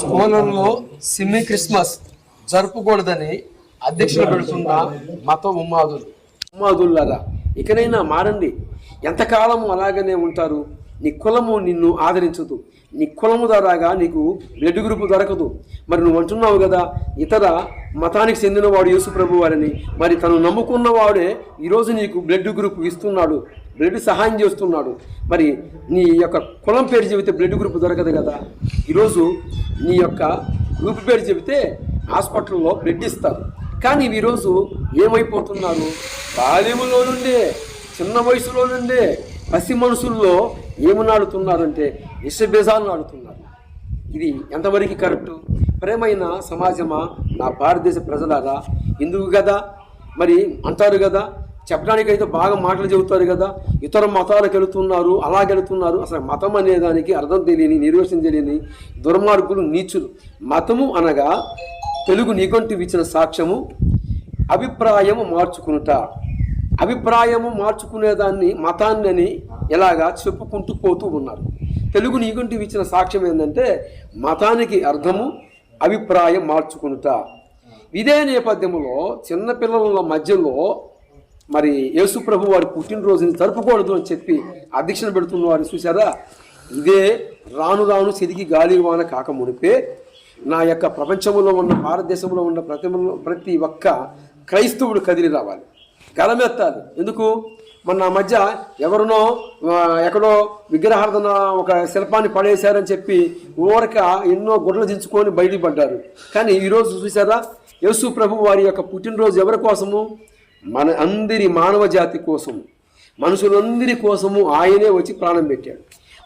స్కూళ్ళల్లో సిమ్మి క్రిస్మస్ జరుపుకూడదని అధ్యక్షులు పెడుతున్న మత ఉమ్మాదులు. ఉమ్మాదులారా ఇకనైనా మారండి. ఎంతకాలము అలాగనే ఉంటారు? నీ కులము నిన్ను ఆదరించదు. నీ కులము ద్వారాగా నీకు బ్లడ్ గ్రూప్ దొరకదు. మరి నువ్వు అంటున్నావు కదా ఇతర మతానికి చెందినవాడు యేసు ప్రభు వారిని మరి తను నమ్ముకున్నవాడే ఈరోజు నీకు బ్లడ్ గ్రూప్ ఇస్తున్నాడు. బ్లడ్ సహాయం చేస్తున్నాడు. మరి నీ యొక్క కులం పేరు చెబితే బ్లడ్ గ్రూప్ దొరకదు కదా? ఈరోజు నీ యొక్క గ్రూప్ పేరు చెబితే హాస్పిటల్లో బ్లడ్ ఇస్తారు. కానీ ఈరోజు ఏమైపోతున్నారు? బాల్యములో నుండే చిన్న వయసులో నుండే పసి మనుషుల్లో ఏమి నాడుతున్నారంటే విషబీజాలు నాడుతున్నారు. ఇది ఎంతవరకు కరెక్టు? ప్రేమైన సమాజమా? నా భారతదేశ ప్రజలారా ఎందుకు కదా? మరి అంటారు కదా చెప్పడానికైతే బాగా మాటలు చెబుతారు కదా. ఇతర మతాలకు వెళుతున్నారు అలా గెలుతున్నారు అసలు మతం అనే దానికి అర్థం తెలియని నిర్వచనం తెలియని దుర్మార్గులు నీచులు. మతము అనగా తెలుగు నిఘంటు ఇచ్చిన సాక్ష్యము అభిప్రాయము మార్చుకునుట. అభిప్రాయము మార్చుకునేదాన్ని మతాన్ని అని ఎలాగా చెప్పుకుంటూ పోతూ ఉన్నారు. తెలుగు నిఘంటు ఇచ్చిన సాక్ష్యం ఏంటంటే మతానికి అర్థము అభిప్రాయం మార్చుకునుట. ఇదే నేపథ్యంలో చిన్నపిల్లల మధ్యలో మరి యేసు ప్రభు వారి పుట్టినరోజుని జరుపుకూడదు అని చెప్పి అధ్యక్షణ పెడుతున్న వారిని చూసారా ఇదే రాను రాను సిరిగి గాలి వాన కాక మునిపే నా యొక్క ప్రపంచంలో ఉన్న భారతదేశంలో ఉన్న ప్రతి ప్రతి ఒక్క క్రైస్తవుడు కదిలి రావాలి. గలమెత్తాలి. ఎందుకు? మొన్న ఆ మధ్య ఎవరినో ఎక్కడో విగ్రహార్థన ఒక శిల్పాన్ని పడేశారని చెప్పి ఊరక ఎన్నో గుడ్లు దించుకొని బయటపడ్డారు కానీ ఈరోజు చూసారా యేసు ప్రభు వారి యొక్క పుట్టినరోజు ఎవరి కోసము? మన అందరి మానవ జాతి కోసము మనుషులందరి కోసము ఆయనే వచ్చి ప్రాణం పెట్టాడు.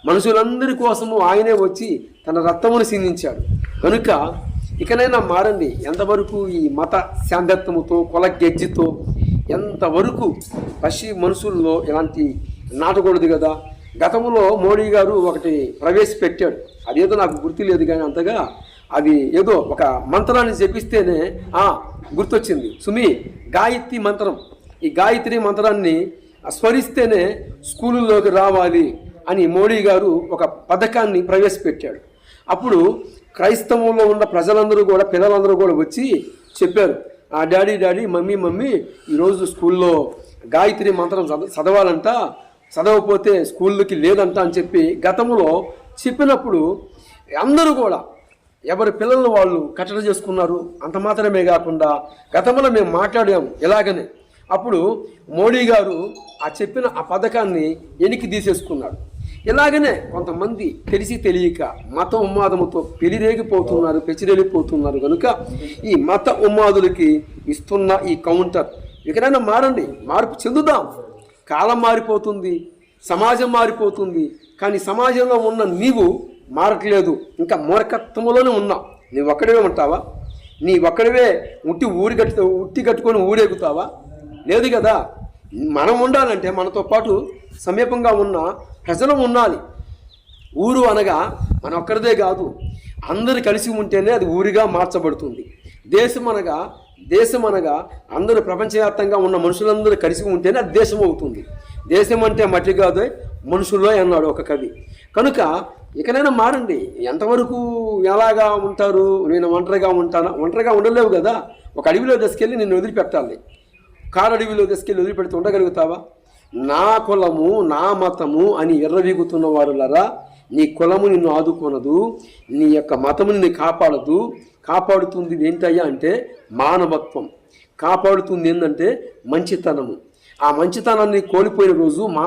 మనుషులందరి కోసము ఆయనే వచ్చి తన రక్తమును సిందించాడు. కనుక ఇకనైనా మారండి. ఎంతవరకు ఈ మత శాంతత్వముతో కొల గెజ్జితో ఎంతవరకు పసి మనుషుల్లో ఇలాంటి నాటకూడదు కదా? గతంలో మోడీ గారు ఒకటి ప్రవేశపెట్టాడు. అదేదో నాకు గుర్తు లేదు కానీ అంతగా అది ఏదో ఒక మంత్రాన్ని చెప్పిస్తేనే గుర్తొచ్చింది. సుమి గాయత్రి మంత్రం. ఈ గాయత్రి మంత్రాన్ని స్మరిస్తేనే స్కూలులోకి రావాలి అని మోడీ గారు ఒక పథకాన్ని ప్రవేశపెట్టాడు. అప్పుడు క్రైస్తవంలో ఉన్న ప్రజలందరూ కూడా పిల్లలందరూ కూడా వచ్చి చెప్పారు. ఆ డాడీ డాడీ మమ్మీ మమ్మీ ఈరోజు స్కూల్లో గాయత్రి మంత్రం చదవాలంట చదవకపోతే స్కూల్లోకి లేదంట అని చెప్పి గతంలో చెప్పినప్పుడు అందరూ కూడా ఎవరి పిల్లలను వాళ్ళు కట్టడి చేసుకున్నారు అంత మాత్రమే కాకుండా గతంలో మేము మాట్లాడాము ఇలాగనే అప్పుడు మోడీ గారు ఆ చెప్పిన ఆ పథకాన్ని వెనక్కి తీసేసుకున్నాడు. ఇలాగనే కొంతమంది తెలిసి తెలియక మత ఉన్మాదముతో పెరిరేగిపోతున్నారు పెచ్చిరెళ్ళిపోతున్నారు కనుక ఈ మత ఉన్మాదులకి ఇస్తున్న ఈ కౌంటర్ ఎక్కడైనా మారండి మార్పు చెందుదాం. కాలం మారిపోతుంది సమాజం మారిపోతుంది కానీ సమాజంలో ఉన్న నీవు మారట్లేదు ఇంకా మూర్ఖత్వంలోనే ఉన్నావు. నీవు ఒక్కడివే ఉంటావా? నీ ఒక్కడివే ఉట్టి ఊరి కట్టు ఉట్టి కట్టుకొని ఊరేగుతావా? లేదు కదా. మనం ఉండాలంటే మనతో పాటు సమీపంగా ఉన్న ప్రజలు ఉండాలి. ఊరు అనగా మన ఒక్కరిదే కాదు అందరు కలిసి ఉంటేనే అది ఊరిగా మార్చబడుతుంది. దేశం అనగా దేశం అనగా అందరూ ప్రపంచవ్యాప్తంగా ఉన్న మనుషులందరూ కలిసి ఉంటేనే అది దేశం అవుతుంది. దేశం అంటే మట్టి కాదు మనుషుల్లో అన్నాడు ఒక కవి. కనుక ఇకనైనా మారండి. ఎంతవరకు ఎలాగా ఉంటారు? నేను ఒంటరిగా ఉంటాను? ఒంటరిగా ఉండలేవు కదా. ఒక అడవిలో తీసుకెళ్ళి నిన్ను వదిలిపెట్టాలి. కారు అడవిలో తీసుకెళ్ళి వదిలిపెడితే ఉండగలుగుతావా? నా కులము నా మతము అని ఎర్రవీగుతున్న వారులరా నీ కులము నిన్ను ఆదుకొనదు నీ యొక్క మతము నిన్ను కాపాడదు. కాపాడుతుంది ఏంటయ్యా అంటే మానవత్వం. కాపాడుతుంది ఏంటంటే మంచితనము. ఆ మంచితనాన్ని కోల్పోయిన రోజు మా